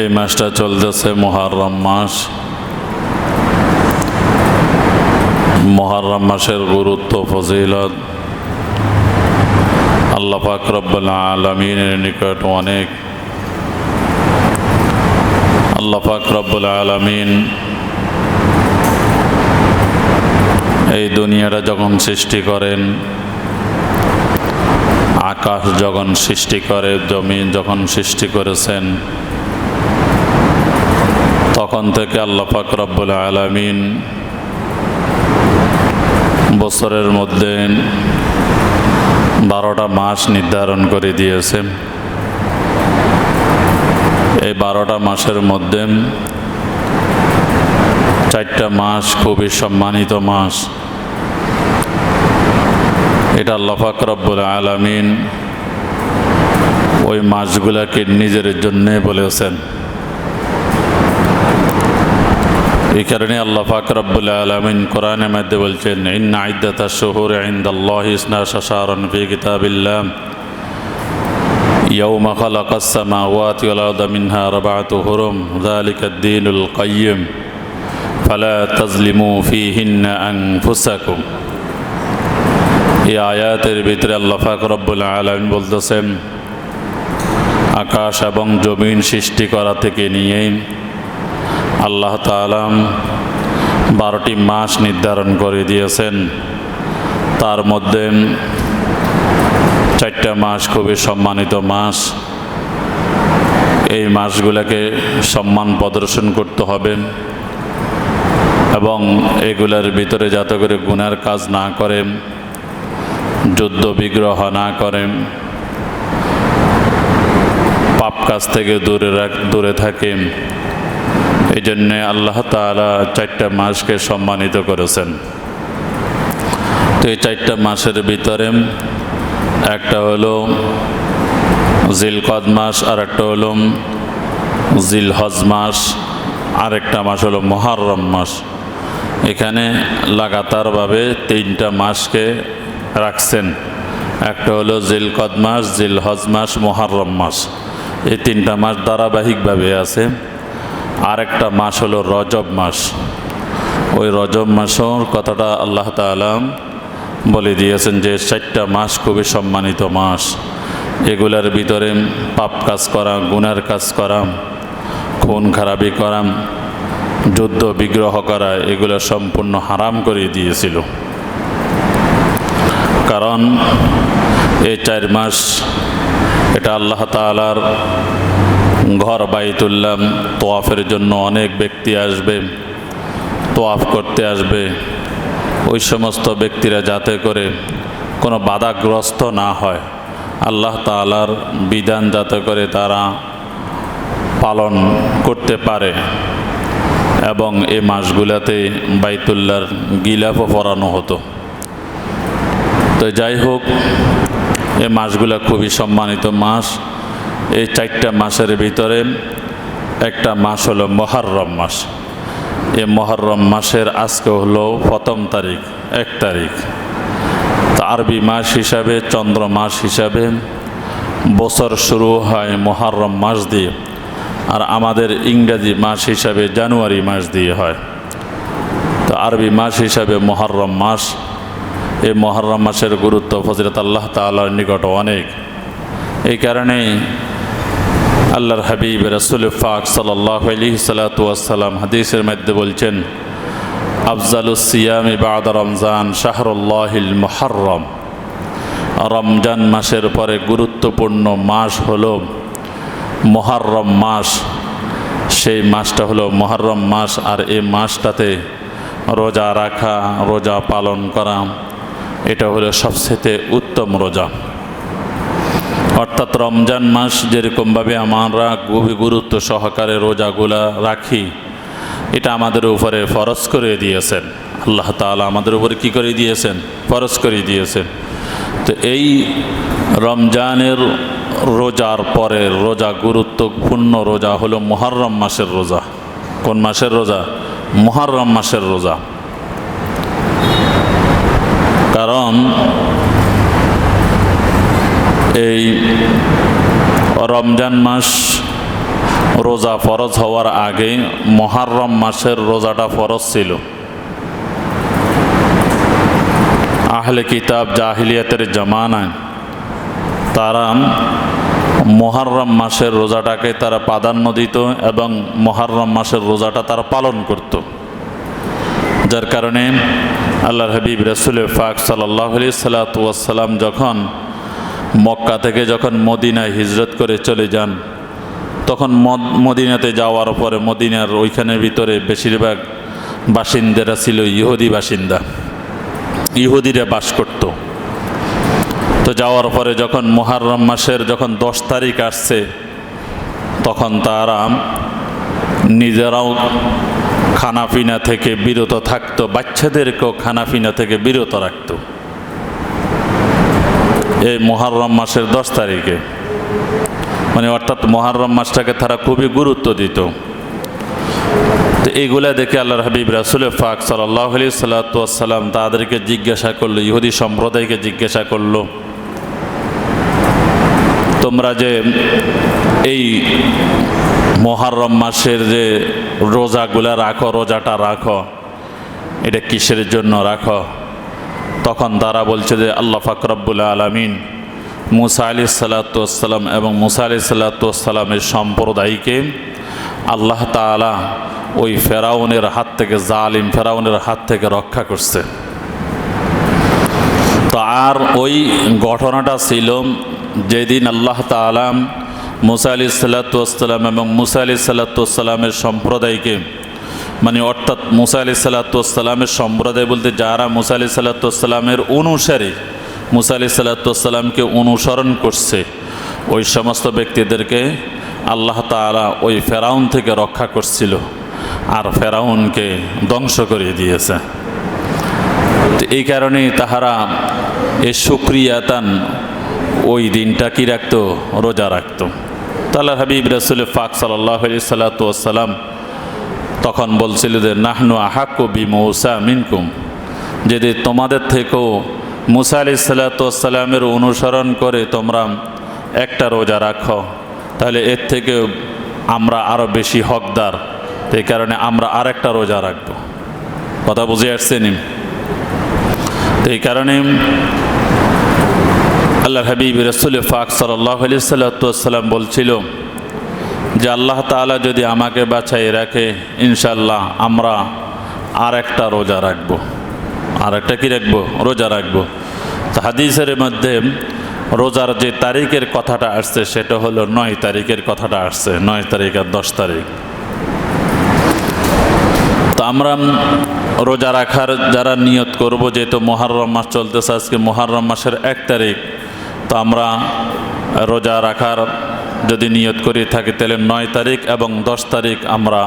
এই মাসটা চলতেছে মহারম মাস। মহারম মাসের গুরুত্ব, ফজিলত। আল্লাহ পাক আলমিনের নিকট অনেক। আল্লাহ পাক আলমিন এই দুনিয়াটা যখন সৃষ্টি করেন, আকাশ যখন সৃষ্টি করে, জমিন যখন সৃষ্টি করেছেন তখন থেকে আল্লাহ পাক রব্বুল আলমিন বছরের মধ্যে বারোটা মাস নির্ধারণ করে দিয়েছে। এই বারোটা মাসের মধ্যে চারটা মাস খুবই সম্মানিত মাস। এটা আল্লাহ পাক রব্বুল আলমিন ওই মাসগুলাকে নিজের জন্যে বলেছেন। এই কারণে আল্লাহ পাক রব্বুল আলমিন কোরআনের মধ্যে বলছেন ইন্না আইদাতা শহুর ইন্দাল্লাহ ইসনা শাশারন ফি কিতাবিল্লাহ يوم خلق السماوات والأرض منها أربعة هرم ذلك الدين القيم فلا تظلموا فيهن أنفسكم এই আয়াতের ভিতরে আল্লাহ পাক রব্বুল আলমিন বলতেছেন আকাশ এবং জমিন সৃষ্টি করা থেকে নিয়ে আল্লাহ তালাম বারোটি মাস নির্ধারণ করে দিয়েছেন। তার মধ্যে চারটা মাস খুবই সম্মানিত মাস। এই মাসগুলোকে সম্মান প্রদর্শন করতে হবে এবং এগুলোর ভিতরে যাতে করে গুনার কাজ না করে যুদ্ধ বিগ্রহ না করে পাপ কাজ থেকে দূরে রাখ দূরে থাকে এই জন্যে আল্লাহ তালা চারটা মাসকে সম্মানিত করেছেন। তো এই চারটা মাসের ভিতরে একটা হলো জিলকদ মাস আর একটা হলো জিল হজ মাস, আরেকটা মাস হলো মহারম মাস। এখানে লাগাতারভাবে তিনটা মাসকে রাখছেন। একটা হলো জিলকদ মাস জিল হজ মাস মহারম মাস। এই তিনটা মাস ধারাবাহিকভাবে আছে। আরেকটা মাস হলো রজব মাস। ওই রজব মাসর কথাটা আল্লাহ তালাম বলে দিয়েছেন যে, চারটা মাস খুবই সম্মানিত মাস। এগুলার ভিতরে পাপ কাজ করা, গুনার কাজ করা, খুন খারাপি করা, যুদ্ধ বিগ্রহ করা, এগুলো সম্পূর্ণ হারাম করে দিয়েছিল। কারণ এই চার মাস এটা আল্লাহ তালার ঘর বাইতুল্লাম তোয়াফের জন্য অনেক ব্যক্তি আসবে, তোয়াফ করতে আসবে। ওই সমস্ত ব্যক্তিরা যাতে করে কোনো বাধাগ্রস্ত না হয়। আল্লাহ তালার বিধান যাতে করে তারা পালন করতে পারে। এবং এ মাসগুলাতে বাইতুল্লার গিলাফও পরানো হতো। তো যাই হোক, এ মাসগুলা খুবই সম্মানিত মাস। এই চারটা মাসের ভিতরে একটা মাস হলো মহারম মাস। এই মহরম মাসের আজকে হলো প্রথম তারিখ, এক তারিখ। তা আরবি মাস হিসাবে, চন্দ্র মাস হিসাবে বছর শুরু হয় মহরম মাস দিয়ে, আর আমাদের ইংরাজি মাস হিসাবে জানুয়ারি মাস দিয়ে হয়। তো আরবি মাস হিসাবে মহরম মাস, এই মহরম মাসের গুরুত্ব ফজরত আল্লাহ তালার নিকট অনেক। এই কারণেই আল্লাহর হাবিব রসুল ফাক সাল্লাহ আলী হাদিসের মধ্যে বলছেন আফজালুসিয়াম ইবাদ রমজান শাহরুল্লাহিল মহরম রমজান মাসের পরে গুরুত্বপূর্ণ মাস হল মহরম মাস। সেই মাসটা হলো মহরম মাস আর এই মাসটাতে রোজা রাখা, রোজা পালন করা, এটা হলো সবচেয়ে উত্তম রোজা। অর্থাৎ রমজান মাস যেরকমভাবে আমরা গভীর গুরুত্ব সহকারে রোজাগুলা রাখি, এটা আমাদের উপরে ফরজ করে দিয়েছেন। আল্লাহ তালা আমাদের উপরে কি করে দিয়েছেন? ফরজ করে দিয়েছেন। তো এই রমজানের রোজার পরে রোজা গুরুত্বপূর্ণ রোজা হলো মহরম মাসের রোজা। কোন মাসের রোজা? মহরম মাসের রোজা। কারণ এই রমজান মাস রোজা ফরজ হওয়ার আগে মহারম মাসের রোজাটা ফরজ ছিল। আহলে কিতাব জাহিলিয়াতের জামানায় তারা মহারম মাসের রোজাটাকে তারা প্রাধান্য দিত এবং মহারম মাসের রোজাটা তারা পালন করত। যার কারণে আল্লাহর হাবিব রসুল ফাক সাল্লাহ সাল্লাতাম যখন মক্কা থেকে যখন মদিনায় হিজরত করে চলে যান, তখন মদ- মদিনাতে যাওয়ার পরে মদিনার ওইখানের ভিতরে বেশিরভাগ বাসিন্দারা ছিল ইহুদি বাসিন্দা। ইহুদিরা বাস করত। তো যাওয়ার পরে যখন মোহারম মাসের যখন দশ তারিখ আসছে, তখন তারা নিজেরাও খানাপিনা থেকে বিরত থাকতো, বাচ্চাদেরকেও খানাপিনা থেকে বিরত রাখতো। এই মোহারম মাসের দশ তারিখে। মানে অর্থাৎ মহারম মাসটাকে তারা খুবই গুরুত্ব দিত। তো এইগুলা দেখে আল্লাহর হাবিব রাসুল ফাক সাল্লাহ আলি সাল্লাতাম তাদেরকে জিজ্ঞাসা করল, ইহুদি সম্প্রদায়কে জিজ্ঞাসা করল, তোমরা যে এই মহারম মাসের যে রোজাগুলা রাখো, রোজাটা রাখো, এটা কিসের জন্য রাখো? তখন তারা বলছে যে আল্লাহ ফাকরাবুল আলমিন মুসা আলি সাল্লাতাম এবং মুসা আলি সাল্লাতামের সম্প্রদায়কে আল্লাহ তালা ওই ফেরাউনের হাত থেকে, জালিম ফেরাউনের হাত থেকে রক্ষা করছে। তো আর ওই ঘটনাটা ছিল যেদিন আল্লাহ তালাম মুসা আলি সাল্লাতাম এবং মুসা আলি সাল্লাতামের সম্প্রদায়কে মানে অর্থাৎ মুসা আলি সাল্লাতামের সম্প্রদায় বলতে যারা মুসা আলি সাল্লাতামের অনুসারী, মুসা আলি সাল্লাতামকে অনুসরণ করছে, ওই সমস্ত ব্যক্তিদেরকে আল্লাহ তালা ওই ফেরাউন থেকে রক্ষা করছিল আর ফেরাউনকে ধ্বংস করে দিয়েছে। এই কারণেই তাহারা এ সুক্রিয়াতান ওই দিনটা কি রাখতো? রোজা রাখতো। তাল্লা হাবিব রসুল ফাক সাল্লাহ সাল্লাতাম তখন বলছিল যে, নাহনু আহাক্কু বি মৌসা মিনকুম। যদি তোমাদের থেকেও মুসা আলি সাল্লাতামের অনুসরণ করে তোমরা একটা রোজা রাখো, তাহলে এর থেকে আমরা আরও বেশি হকদার। এই কারণে আমরা আরেকটা রোজা রাখব। কথা বুঝে আসছেনি এই কারণে আল্লাহ হাবিব রসুল ফাক সাল্লাহ আলি সাল্লাতাম বলছিল যে আল্লাহ তালা যদি আমাকে বাছাই রাখে ইনশাল্লাহ আমরা আর একটা রোজা রাখব। আর একটা কী রাখব? রোজা রাখব। তো হাদিসের মধ্যে রোজার যে তারিখের কথাটা আসছে, সেটা হলো নয় তারিখের কথাটা আসছে। নয় তারিখ আর দশ তারিখ। তো আমরা রোজা রাখার যারা নিয়ত করব, যেহেতু মহারম মাস চলতেছে, আজকে মহারম মাসের এক তারিখ, তো আমরা রোজা রাখার যদি নিয়ত করে থাকি, তাহলে নয় তারিখ এবং দশ তারিখ আমরা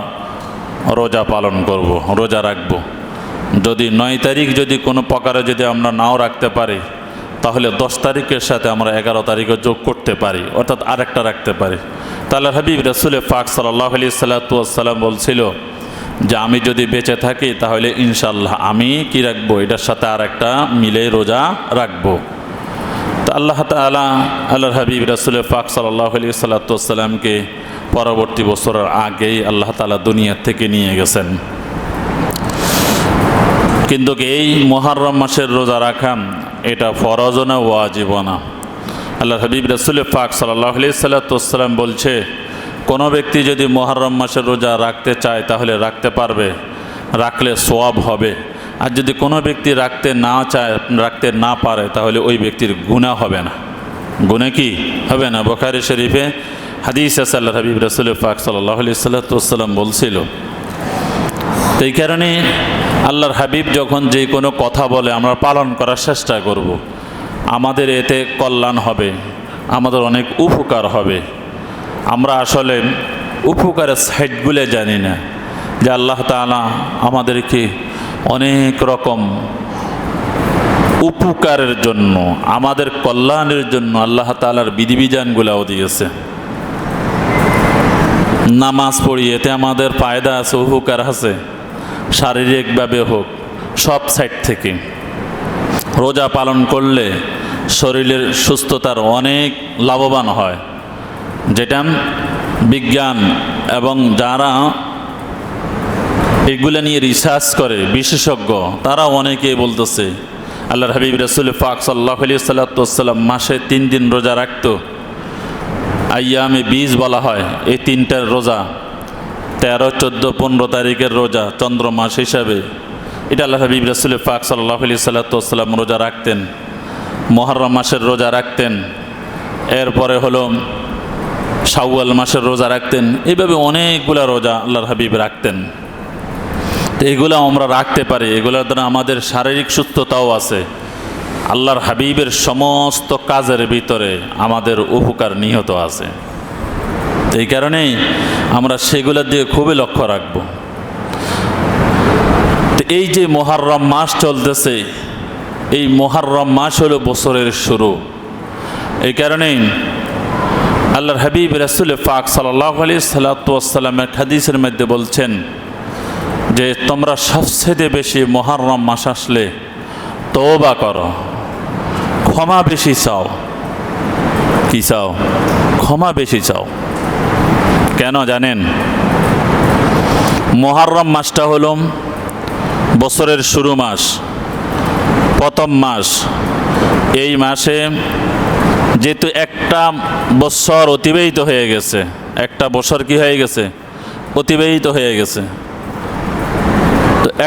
রোজা পালন করব, রোজা রাখব। যদি নয় তারিখ যদি কোনো প্রকারে যদি আমরা নাও রাখতে পারি, তাহলে দশ তারিখের সাথে আমরা এগারো তারিখে যোগ করতে পারি, অর্থাৎ আরেকটা রাখতে পারি। তাহলে হাবিব রসুল ফাক সাল্লাহ আলি সাল্লাতাম বলছিল যে, আমি যদি বেঁচে থাকি, তাহলে ইনশাল্লাহ আমি কি রাখব? এটার সাথে আর একটা মিলে রোজা রাখব। আল্লাহ তালা আল্লাহর হাবিব রাসুল ফাক সাল্লাহ আলি সাল্লাতামকে পরবর্তী বছরের আগেই আল্লাহ তালা দুনিয়ার থেকে নিয়ে গেছেন। কিন্তু এই মহারম মাসের রোজা রাখা এটা ফরজ না ওয়াজিব না? আল্লাহ হাবিব রাসুল ফাক সাল্লাহ আলি সাল্লাতাম বলছে, কোনো ব্যক্তি যদি মহারম মাসের রোজা রাখতে চায় তাহলে রাখতে পারবে, রাখলে সোয়াব হবে। আর যদি কোনো ব্যক্তি রাখতে না চায়, রাখতে না পারে, তাহলে ওই ব্যক্তির গুণা হবে না। গুণে কি? হবে না। বখারি শরীফে হাদিস আসাল্লাহ হাবিব রসুল ফাক সাল্লাহ আলি সাল্লাতাম বলছিল, এই কারণে আল্লাহর হাবিব যখন যে কোনো কথা বলে, আমরা পালন করার চেষ্টা করব। আমাদের এতে কল্যাণ হবে, আমাদের অনেক উপকার হবে। আমরা আসলে উপকারের সাইডগুলো জানি না, যে আল্লাহ তালা আমাদেরকে অনেক রকম উপকারের জন্য, আমাদের কল্যাণের জন্য আল্লাহ তালার বিধিবিধানগুলাও দিয়েছে। নামাজ পড়ি, এতে আমাদের ফায়দা আছে, উপকার আছে, শারীরিকভাবে হোক, সব সাইড থেকে। রোজা পালন করলে শরীরের সুস্থতার অনেক লাভবান হয়। যেটা বিজ্ঞান এবং যারা এগুলো নিয়ে রিসার্চ করে, বিশেষজ্ঞ তারা অনেকে বলতেছে, আল্লাহর হাবিব রসুল ফাক সাল্লাহ আলি সাল্লাতাম মাসে তিন দিন রোজা রাখতো। আইয়ামে বীজ বলা হয়, এই তিনটার রোজা। তেরো, চোদ্দ, পনেরো তারিখের রোজা, চন্দ্র মাস হিসাবে। এটা আল্লাহ হাবিব রসুল ফাক সাল্লাহ আলি সাল্লাতাম রোজা রাখতেন। মহরম মাসের রোজা রাখতেন। এরপরে হলো শাওয়াল মাসের রোজা রাখতেন। এইভাবে অনেকগুলা রোজা আল্লাহর হাবিব রাখতেন। তো এগুলো আমরা রাখতে পারি। এগুলোর দ্বারা আমাদের শারীরিক সুস্থতাও আছে। আল্লাহর হাবিবের সমস্ত কাজের ভিতরে আমাদের উপকার নিহত আছে। তো এই কারণেই আমরা সেগুলোর দিকে খুবই লক্ষ্য রাখব। তো এই যে মোহাররম মাস চলতেছে, এই মোহাররম মাস হলো বছরের শুরু। এই কারণেই আল্লাহর হাবিব রাসুল ফাক সাল্লাহ আলি সাল্লাতামের হাদিসের মধ্যে বলছেন যে তোমরা সবচেয়ে বেশি মহারম মাস আসলে তওবা করো। ক্ষমা বেশি চাও। কি চাও? ক্ষমা বেশি চাও। কেন জানেন? মহারম মাসটা হলো বছরের শুরু মাস, প্রথম মাস। এই মাসে যেহেতু একটা বছর অতিবাহিত হয়ে গেছে, একটা বছর কি হয়ে গেছে? অতিবাহিত হয়ে গেছে।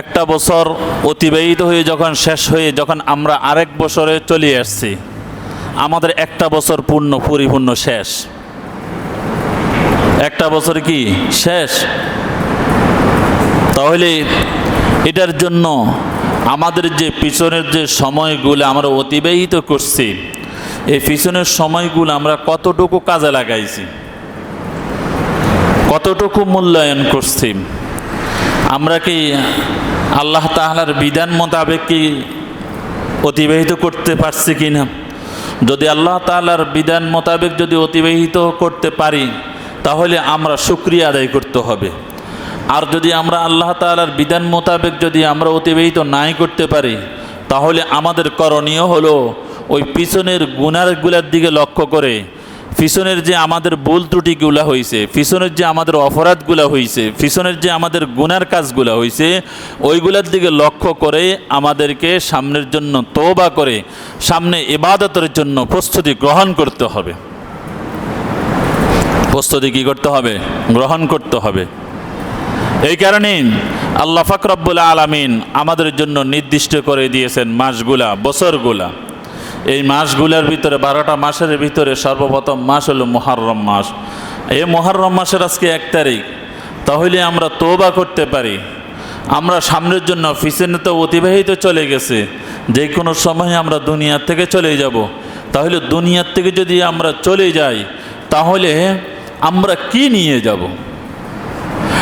একটা বছর অতিবাহিত হয়ে যখন শেষ হয়ে যখন আমরা আরেক বছরে চলে আসছি, আমাদের একটা বছর পূর্ণ, পরিপূর্ণ শেষ। একটা বছর কি? শেষ। তাহলে এটার জন্য আমাদের যে পিছনের যে সময়গুলো আমরা অতিবাহিত করছি, এই পিছনের সময়গুলো আমরা কতটুকু কাজে লাগাইছি, কতটুকু মূল্যায়ন করছি আমরা কি আল্লাহ তাহলার বিধান মোতাবেক কি অতিবাহিত করতে পারছি কি না যদি আল্লাহ তাহলার বিধান মোতাবেক যদি অতিবাহিত করতে পারি, তাহলে আমরা সুক্রিয়া আদায় করতে হবে। আর যদি আমরা আল্লাহ তালার বিধান মোতাবেক যদি আমরা অতিবাহিত নাই করতে পারি, তাহলে আমাদের করণীয় হলো ওই পিছনের গুনারগুলার দিকে লক্ষ্য করে পিছনের যে আমাদের ভুল ত্রুটিগুলা হয়েছে পিছনের যে আমাদের অপরাধগুলা হয়েছে পিছনের যে আমাদের গুনার কাজগুলা হয়েছে ওইগুলার দিকে লক্ষ্য করে আমাদেরকে সামনের জন্য তোবা করে, সামনে ইবাদতের জন্য প্রস্তুতি গ্রহণ করতে হবে। প্রস্তুতি কী করতে হবে? গ্রহণ করতে হবে। এই কারণেই আল্লাহ ফাকরব্বুল আলমিন আমাদের জন্য নির্দিষ্ট করে দিয়েছেন মাসগুলা, বছরগুলা। এই মাসগুলোর ভিতরে, বারোটা মাসের ভিতরে সর্বপ্রথম মাস হলো মহারম মাস। এই মহারম মাসের আজকে এক তারিখ। তাহলে আমরা তোবা করতে পারি। আমরা সামনের জন্য ফিসেনে তো অতিবাহিত চলে গেছে। যে কোনো সময় আমরা দুনিয়ার থেকে চলে যাব। তাহলে দুনিয়ার থেকে যদি আমরা চলে যাই, তাহলে আমরা কি নিয়ে যাব?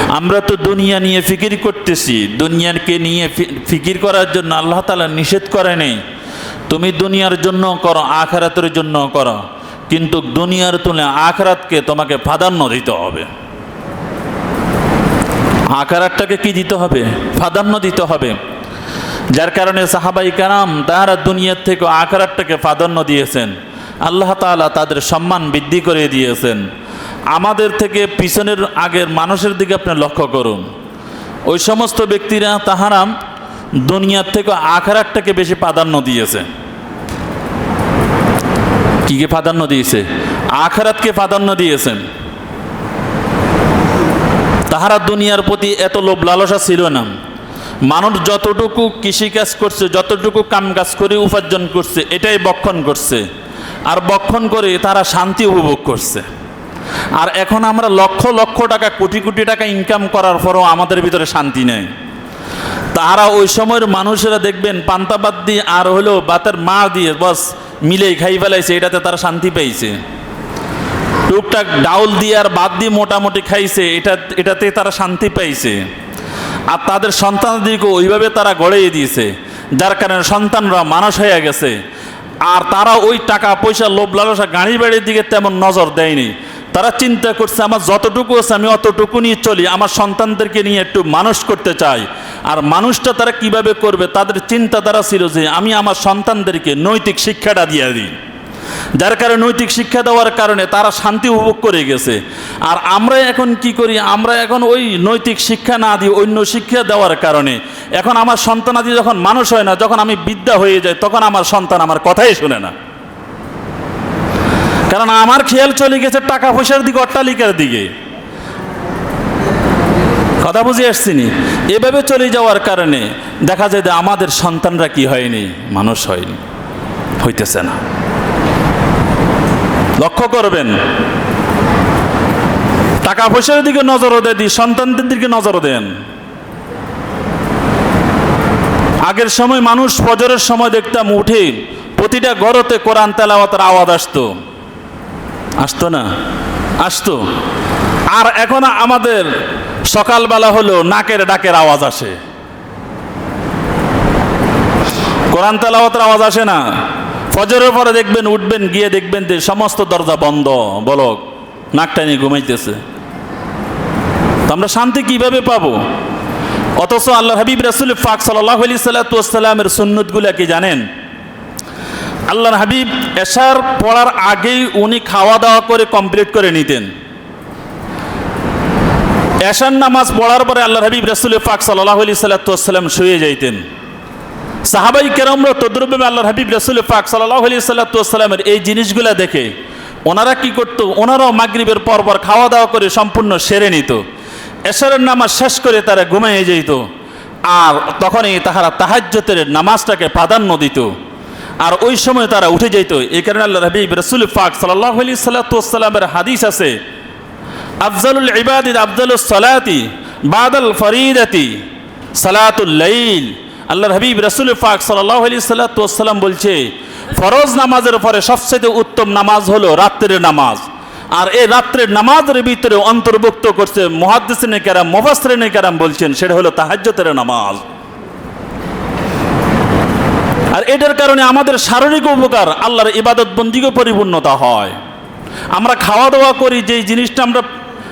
আমরা তো দুনিয়া নিয়ে ফিকির করতেছি। দুনিয়াকে নিয়ে ফিকির করার জন্য আল্লাহ তালা নিষেধ করে নেই। তুমি দুনিয়ার জন্য করো, আখরাতের জন্য করো। কিন্তু দুনিয়ার তুলে আখরাতকে তোমাকে প্রাধান্য দিতে হবে। আখরাতটাকে কি দিতে হবে? প্রাধান্য দিতে হবে। যার কারণে সাহাবাই কারাম তাহারা দুনিয়ার থেকে আখরাতটাকে প্রাধান্য দিয়েছেন। আল্লাহ তালা তাদের সম্মান বৃদ্ধি করে দিয়েছেন। আমাদের থেকে পিছনের আগের মানুষের দিকে আপনি লক্ষ্য করুন। ওই সমস্ত ব্যক্তিরা তাহারা দুনিয়ার থেকে আখারাতটাকে বেশি প্রাধান্য দিয়েছে। কি কে প্রাধান্য দিয়েছে? আখারাতকে প্রাধান্য দিয়েছেন তাহারা দুনিয়ার প্রতি এত লোভ লালসা ছিল না। মানুষ যতটুকু কৃষিকাজ করছে, যতটুকু কাম কাজ করে, উপার্জন করছে, এটাই বক্ষণ করছে। আর বক্ষণ করে তারা শান্তি উপভোগ করছে। আর এখন আমরা লক্ষ লক্ষ টাকা, কোটি কোটি টাকা ইনকাম করার পরও আমাদের ভিতরে শান্তি নেই। তারা ওই সময়ের মানুষেরা দেখবেন পান্তাবাদ দিয়ে আর হলো বাতের মা দিয়ে বস মিলেই খাই ফেলাইছে, এটাতে তারা শান্তি পেয়েছে। টুকটাক ডাউল দিয়ে আর বাদ দিয়ে মোটামুটি খাইছে, এটা, এটাতে তারা শান্তি পাইছে আর তাদের সন্তানদেরকে ওইভাবে তারা গড়িয়ে দিয়েছে, যার কারণে সন্তানরা মানুষ হয়ে গেছে। আর তারা ওই টাকা পয়সা লোভ লালসা গাড়ি বাড়ির দিকে তেমন নজর দেয়নি। তারা চিন্তা করছে, আমার যতটুকু আছে, আমি অতটুকু নিয়ে চলি। আমার সন্তানদেরকে নিয়ে একটু মানুষ করতে চাই। আর মানুষটা তারা কীভাবে করবে, তাদের চিন্তা তারা ছিল যে আমি আমার সন্তানদেরকে নৈতিক শিক্ষাটা দিয়ে দিই। যার কারণে নৈতিক শিক্ষা দেওয়ার কারণে তারা শান্তি উপভোগ করে গেছে। আর আমরা এখন কি করি, আমরা এখন ওই নৈতিক শিক্ষা না দিই অন্য শিক্ষা দেওয়ার কারণে এখন আমার সন্তানাদি যখন মানুষ হয় না, যখন আমি বিদ্যা হয়ে যাই, তখন আমার সন্তান আমার কথাই শুনে না। কারণ আমার খেয়াল চলে গেছে টাকা পয়সার দিকে, অট্টালিকার দিকে। কথা বুঝে আসছিনি। এভাবে চলে যাওয়ার কারণে দেখা যায় যে আমাদের সন্তানরা কি হয়নি? মানুষ হয়নি। হইতেছে না। লক্ষ্য করবেন টাকা পয়সার দিকে নজরও দেয় দিই সন্তানদের দিকে নজর দেন। আগের সময় মানুষ ফজরের সময় দেখতাম উঠে প্রতিটা গড়তে কোরআন তেলাওয়াতের আওয়াজ আসতো। আসতো না? আসতো। আর এখন আমাদের সকালবেলা হলো নাকের ডাকের আওয়াজ আসে। কোরআন তেলাওয়াতের আওয়াজ আসে না? ফজরের পরে দেখবেন, উঠবেন, গিয়ে দেখবেন যে সমস্ত দরজা বন্ধ। বলক নাকটা নিয়ে ঘুমাইতেছে। তো আমরা শান্তি কীভাবে পাবো? অথচ আল্লাহ হাবিব রাসুল ফাক সাল্লাহ আলি সাল্লাতামের সুন্নতগুলা কি জানেন? আল্লাহর হাবিব এশার পড়ার আগেই উনি খাওয়া দাওয়া করে কমপ্লিট করে নিতেন। এশার নামাজ পড়ার পরে আল্লাহ হাবিব রাসুল ফাক সাল্লাহ আলি সাল্লাতাম শুয়ে যাইতেন। সাহাবাই কেরমরা তদ্রুপে আল্লাহ হাবিব রাসুল ফাক সাল্লাহ আলি সাল্লাতামের এই জিনিসগুলা দেখে ওনারা কি করতো? ওনারাও মাগরিবের পর পর খাওয়া দাওয়া করে সম্পূর্ণ সেরে নিত। এশারের নামাজ শেষ করে তারা ঘুমিয়ে যেত আর তখনই তাহারা তাহাজ্যতের নামাজটাকে প্রাধান্য দিত। আর ওই সময় তারা উঠে যেত এই কারণে আল্লাহ হাবিব রসুল ফাক সাল্লাহ আলি সাল্লাতামের হাদিস আছে আফজালুল ইবাদিদ আফজালুল সালাতি বাদাল ফরিদাতি সালাতুল লাইল। আল্লাহর হাবিব রসুল ফাক সাল্লাহ আলি সাল্লাতাম বলছে, ফরজ নামাজের পরে সবচেয়ে উত্তম নামাজ হলো রাত্রের নামাজ। আর এই রাত্রের নামাজের ভিতরে অন্তর্ভুক্ত করছে মহাদ্দিসিনে কেরাম মোফাসরিনে কেরাম বলছেন, সেটা হলো তাহাজ্যতের নামাজ। আর এটার কারণে আমাদের শারীরিক উপকার, আল্লাহর ইবাদত বন্দিকে পরিপূর্ণতা হয়। আমরা খাওয়া দাওয়া করি, যেই জিনিসটা আমরা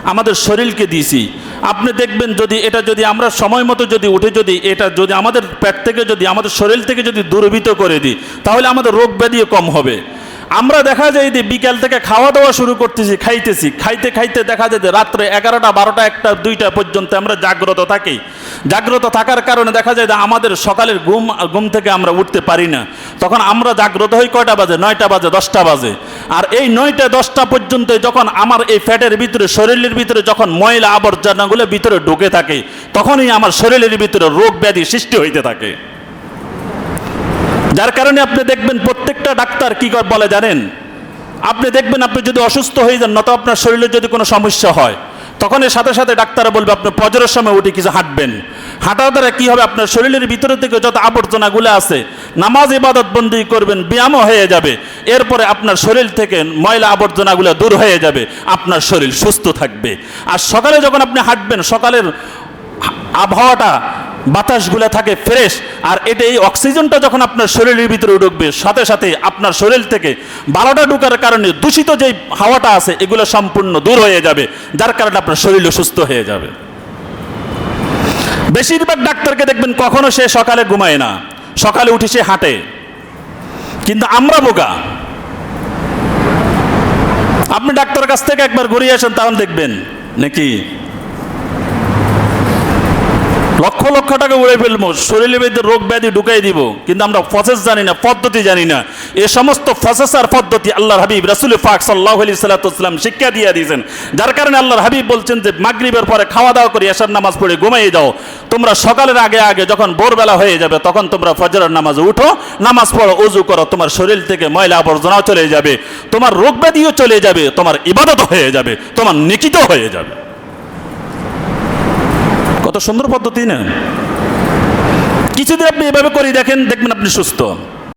আমাদের শরীরকে দিয়েছি। আপনি দেখবেন যদি এটা যদি আমরা সময় মতো যদি উঠে যদি এটা যদি আমাদের পেট থেকে যদি আমাদের শরীর থেকে যদি দূরভীত করে দিই, তাহলে আমাদের রোগ ব্যাধিও কম হবে। আমরা দেখা যায় যে বিকাল থেকে খাওয়া দাওয়া শুরু করতেছি, খাইতেছি। খাইতে খাইতে দেখা যায় যে রাত্রে এগারোটা, বারোটা, একটা, দুইটা পর্যন্ত আমরা জাগ্রত থাকি। জাগ্রত থাকার কারণে দেখা যায় যে আমাদের সকালের ঘুম ঘুম থেকে আমরা উঠতে পারি না। তখন আমরা জাগ্রত হই কয়টা বাজে? নয়টা বাজে, দশটা বাজে। আর এই নয়টা দশটা পর্যন্ত যখন আমার এই ফ্যাটের ভিতরে, শরীরের ভিতরে যখন ময়লা আবর্জনাগুলো ভিতরে ঢুকে থাকে, তখনই আমার শরীরের ভিতরে রোগ ব্যাধি সৃষ্টি হইতে থাকে। যার কারণে আপনি দেখবেন প্রত্যেকটা ডাক্তার কি করে বলে জানেন? আপনি দেখবেন আপনি যদি অসুস্থ হয়ে যান, নয়তো আপনার শরীরে যদি কোনো সমস্যা হয় তখন এর সাথে সাথে ডাক্তার বলবে, আপনি ফজরের সময় উঠে কিছু হাঁটবেন। হাঁটার দ্বারা কী হবে? আপনার শরীরের ভিতরে থেকে যত আবর্জনাগুলো আছে, নামাজ, ইবাদত বন্দি করবেন, ব্যায়ামও হয়ে যাবে। এরপরে আপনার শরীর থেকে ময়লা আবর্জনাগুলো দূর হয়ে যাবে, আপনার শরীর সুস্থ থাকবে। আর সকালে যখন আপনি হাঁটবেন, সকালের আবহাওয়াটা বাতাসগুলো থাকে ফ্রেশ আর এটা এই অক্সিজেনটা যখন আপনার শরীরের ভিতরে ঢুকবে, সাথে সাথে আপনার শরীর থেকে বারোটা ঢুকার কারণে দূষিত যে হাওয়াটা আছে, এগুলো সম্পূর্ণ দূর হয়ে যাবে, যার কারণে আপনার শরীরও সুস্থ হয়ে যাবে। বেশিরভাগ ডাক্তারকে দেখবেন কখনো সে সকালে ঘুমায় না, সকালে উঠে সে হাঁটে। কিন্তু আমরা বোকা। আপনি ডাক্তারের কাছ থেকে একবার ঘুরিয়ে আসেন, তাহলে দেখবেন নাকি লক্ষ লক্ষ টাকা উড়ে ফেলব, শরীরের মধ্যে রোগ ব্যাধি ঢুকাই দিব, কিন্তু আমরা প্রসেস জানি না, পদ্ধতি জানি না। এ সমস্ত প্রসেস আর পদ্ধতি আল্লাহর হাবিব, রাসুল ফাক সাল্লাহ আলি সাল্লাতাম শিক্ষা দিয়ে দিয়েছেন। যার কারণে আল্লাহর হাবিব বলছেন যে, মাগরিবের পরে খাওয়া দাওয়া করে এসার নামাজ পড়ে ঘুমাই দাও তোমরা সকালের আগে আগে যখন ভোরবেলা হয়ে যাবে, তখন তোমরা ফজরের নামাজ উঠো, নামাজ পড়ো, উজু করো, তোমার শরীর থেকে ময়লা আবর্জনাও চলে যাবে, তোমার রোগ ব্যাধিও চলে যাবে, তোমার ইবাদত হয়ে যাবে, তোমার নিকিত হয়ে যাবে। কত সুন্দর পদ্ধতি না। কিছুদিন আপনি এভাবে করে দেখেন দেখবেন আপনি সুস্থ।